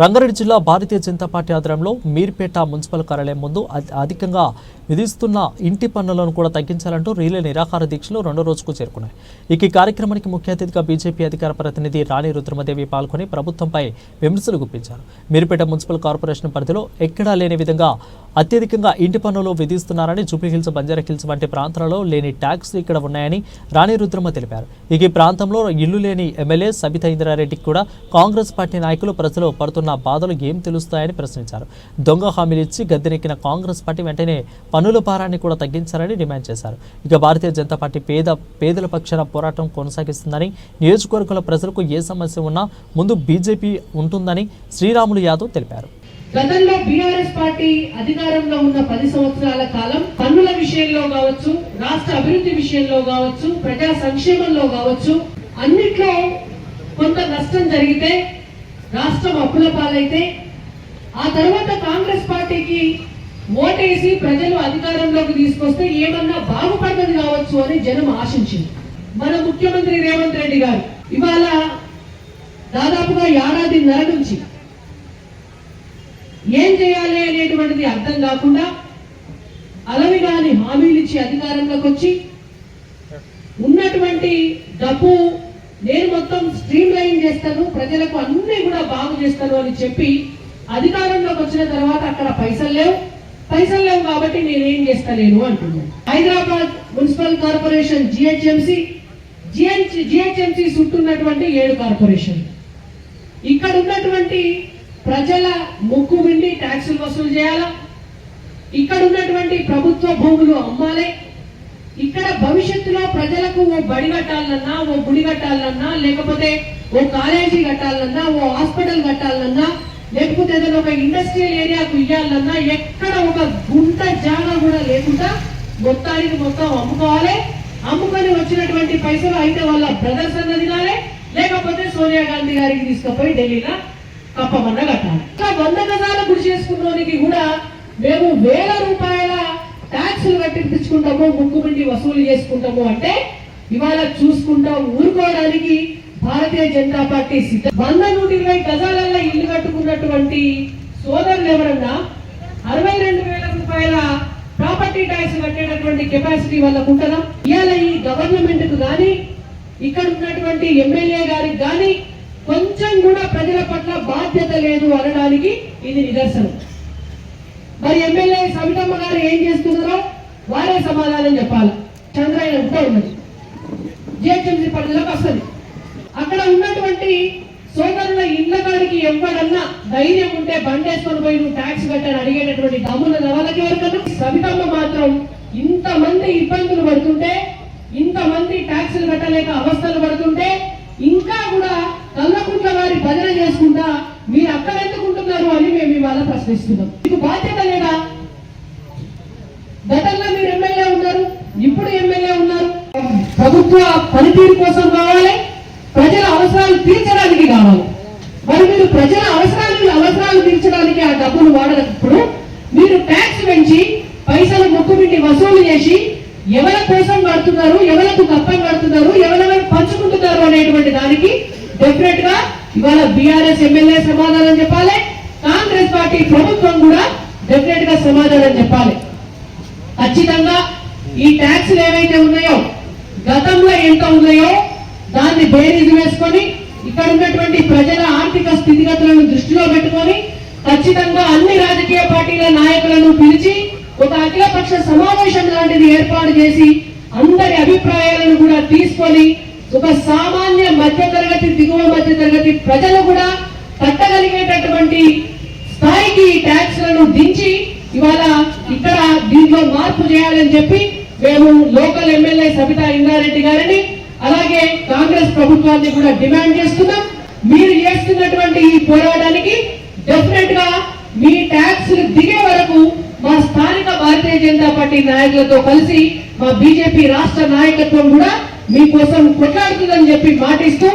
రంగారెడ్డి జిల్లా భారతీయ జనతా పార్టీ ఆధ్వర్యంలో మీర్పేట మున్సిపల్ కార్యాలయం ముందు అధికంగా విధిస్తున్న ఇంటి పన్నులను కూడా తగ్గించాలంటూ రీలే నిరాహార దీక్షలు రెండో రోజుకు చేరుకున్నాయి. ఇక ఈ కార్యక్రమానికి ముఖ్య అతిథిగా బీజేపీ అధికార ప్రతినిధి రాణి రుద్రమదేవి పాల్గొని ప్రభుత్వంపై విమర్శలు గుప్పించారు. మీర్పేట మున్సిపల్ కార్పొరేషన్ పరిధిలో ఎక్కడా లేని విధంగా అత్యధికంగా ఇంటి పన్నులు విధిస్తున్నారని జూబ్లీహిల్స్ బంజారా హిల్స్ వంటి ప్రాంతాలలో లేని ట్యాక్స్ ఇక్కడ ఉన్నాయని రాణి రుద్రమ తెలిపారు. ఇక ఈ ప్రాంతంలో ఇల్లు లేని ఎమ్మెల్యే సబిత ఇంద్రారెడ్డికి కూడా కాంగ్రెస్ పార్టీ నాయకులు ప్రజలు పడుతున్న బాధలు ఏం తెలుస్తాయని ప్రశ్నించారు. దొంగ హామీలు ఇచ్చి గద్దెనెక్కిన కాంగ్రెస్ పార్టీ వెంటనే పన్నుల భారాన్ని కూడా తగ్గించాలని డిమాండ్ చేశారు. ఇక భారతీయ జనతా పార్టీ పేద పేదల పక్షాన పోరాటం కొనసాగిస్తుందని నియోజకవర్గాల ప్రజలకు ఏ సమస్య ఉన్నా ముందు బీజేపీ ఉంటుందని శ్రీరాములు యాదవ్ తెలిపారు. గతంలో బీఆర్ఎస్ పార్టీ అధికారంలో ఉన్న పది సంవత్సరాల కాలం పన్నుల విషయంలో కావచ్చు రాష్ట్ర అభివృద్ధి విషయంలో కావచ్చు ప్రజా సంక్షేమంలో కావచ్చు అన్నిట్లో కొంత నష్టం జరిగితే రాష్ట్రం అప్పుల పాలైతే ఆ తర్వాత కాంగ్రెస్ పార్టీకి ఓటేసి ప్రజలు అధికారంలోకి తీసుకొస్తే ఏమన్నా బాగుపడ్డది కావచ్చు అని జనం ఆశించింది. మన ముఖ్యమంత్రి రేవంత్ రెడ్డి గారు ఇవాళ దాదాపుగా ఏడాదిన్నర నుంచి ఏం చేయాలి అనేటువంటిది అర్థం కాకుండా అలవిగాని హామీలు ఇచ్చి అధికారంలోకి వచ్చి ఉన్నటువంటి డబ్బు నేను మొత్తం స్ట్రీమ్ లైన్ చేస్తాను ప్రజలకు అన్ని కూడా బాగు చేస్తాను అని చెప్పి అధికారంలోకి వచ్చిన తర్వాత అక్కడ పైసలు లేవు. పైసలు లేవు కాబట్టి నేనేం చేస్తలేను అంటున్నాను. Hyderabad municipal corporation GHMC GHMC చుట్టూన్నటువంటి ఏడు కార్పొరేషన్ ఇక్కడ ఉన్నటువంటి ప్రజల ముక్కు విండి ట్యాక్సులు వసూలు చేయాలా? ఇక్కడ ఉన్నటువంటి ప్రభుత్వ భూములు అమ్మాలి. ఇక్కడ భవిష్యత్తులో ప్రజలకు ఓ బడి కట్టాలన్నా ఓ గుడి కట్టాలన్నా లేకపోతే ఓ కాలేజీ కట్టాలన్నా ఓ హాస్పిటల్ కట్టాలన్నా లేకపోతే ఏదైనా ఒక ఇండస్ట్రియల్ ఏరియాకు ఇవ్వాలన్నా ఎక్కడ ఒక గుంట జాగా కూడా లేకుండా మొత్తానికి మొత్తం అమ్ముకోవాలి. అమ్ముకొని వచ్చినటువంటి పైసలు అయితే వాళ్ళ బ్రదర్స్ అన్న తినాలి. లేకపోతే సోనియా గాంధీ గారికి తీసుకుపోయి ఢిల్లీలో కప్పమన్న కట్టాలి ఇంకా వంద గజాల గురి చేసుకున్నోనికి కూడా మేము వేల రూపాయల ట్యాక్సులు కట్టించుకుంటాము ముక్కుమిండి వసూలు చేసుకుంటాము అంటే ఇవాళ చూసుకుంటాం ఊరుకోవడానికి భారతీయ జనతా పార్టీ సిద్ధం. వంద నూట ఇరవై గజాలలో ఇల్లు కట్టుకున్నటువంటి సోదరులు ఎవరన్నా? అరవై రెండు వేల రూపాయల ప్రాపర్టీ ట్యాక్స్ కట్టేటటువంటి కెపాసిటీ వాళ్ళకు ఉంటుందా? ఇవాళ ఈ గవర్నమెంట్కు గాని ఇక్కడ ఉన్నటువంటి ఎమ్మెల్యే గారికి కానీ కొంచెం కూడా ప్రజల పట్ల బాధ్యత లేదు అనడానికి ఇది నిదర్శనం. మరి ఎమ్మెల్యే సవితమ్మ గారు ఏం చేస్తున్నారో వారే సమాధానం చెప్పాలి. చంద్రాయన కూడా ఉన్నది. జిహెచ్ఎంసీ పరిధిలోకి వస్తుంది. అక్కడ ఉన్నటువంటి సోదరుల ఇళ్ళ కాడికి ఎవడన్నా ధైర్యం ఉంటే బండేసుకొని పోయి నువ్వు ట్యాక్స్ కట్టని అడిగేటటువంటి దమ్ముల నవలకి ఎవరికన్నా సవితమ్మ మాత్రం ఇంతమంది ఇబ్బందులు పడుతుంటే ఇంతమంది ట్యాక్సులు కట్టలేక అవస్థలు పడుతుంటే ఇంకా కూడా కల్లకుంట్ల వారి భజన చేసుకుంటా మీరు అక్కడ ఎందుకుంటున్నారు అని మేము ఇవాళ ప్రశ్నిస్తున్నాం. మీకు బాధ్యత లేదా? గతంలో మీరు ఎమ్మెల్యే ఉన్నారు ఇప్పుడు ఎమ్మెల్యే ఉన్నారు. ప్రభుత్వ పనితీరు కోసం కావాలి ప్రజల అవసరాలు తీర్చడానికి కావాలి. మరి మీరు ప్రజల అవసరాలు అవసరాలు తీర్చడానికి ఆ డబ్బులు వాడనప్పుడు మీరు ట్యాక్స్ పెంచి పైసలు ముక్కుమింటి వసూలు చేసి ఎవరి కోసం కడుతున్నారు ఎవరికి కప్పం కడుతున్నారు ఎవరెవరు పంచుకుంటున్నారు అనేటువంటి దానికి ఇవాళ బీఆర్ఎస్ ఎమ్మెల్యే సమాధానం చెప్పాలి కాంగ్రెస్ పార్టీ ప్రభుత్వం కూడా డెఫినెట్గా సమాధానం చెప్పాలి. ఖచ్చితంగా ఈ ట్యాక్స్లు ఏవైతే ఉన్నాయో గతంలో ఎంత ఉన్నాయో దాన్ని బేరీజు వేసుకొని ఇక్కడ ఉన్నటువంటి ప్రజల ఆర్థిక స్థితిగతులను దృష్టిలో పెట్టుకొని ఖచ్చితంగా అన్ని రాజకీయ పార్టీల నాయకులను పిలిచి ఒక అఖిలపక్ష సమావేశం లాంటిది ఏర్పాటు చేసి అందరి అభిప్రాయాలను కూడా తీసుకొని ఒక సామాన్య మధ్య తరగతి దిగువ మధ్య తరగతి ప్రజలు కూడా కట్టగలిగేటటువంటి స్థాయికి ట్యాక్స్లను ట్యాక్స్లను దించి ఇవాళ ఇక్కడ దీంట్లో మార్పు చేయాలని చెప్పి మేము లోకల్ ఎమ్మెల్యే సబితా ఇంగారెడ్డి గారిని అలాగే కాంగ్రెస్ ప్రభుత్వాన్ని కూడా డిమాండ్ చేస్తున్నాం. మీరు చేస్తున్నటువంటి ఈ పోరాటానికి డెఫినెట్గా మీ ట్యాక్స్ దిగే వరకు మా స్థానిక భారతీయ జనతా పార్టీ నాయకులతో కలిసి మా బీజేపీ రాష్ట్ర నాయకత్వం కూడా మీకోసం కొట్లాడుతుందని చెప్పి మాటిస్తూ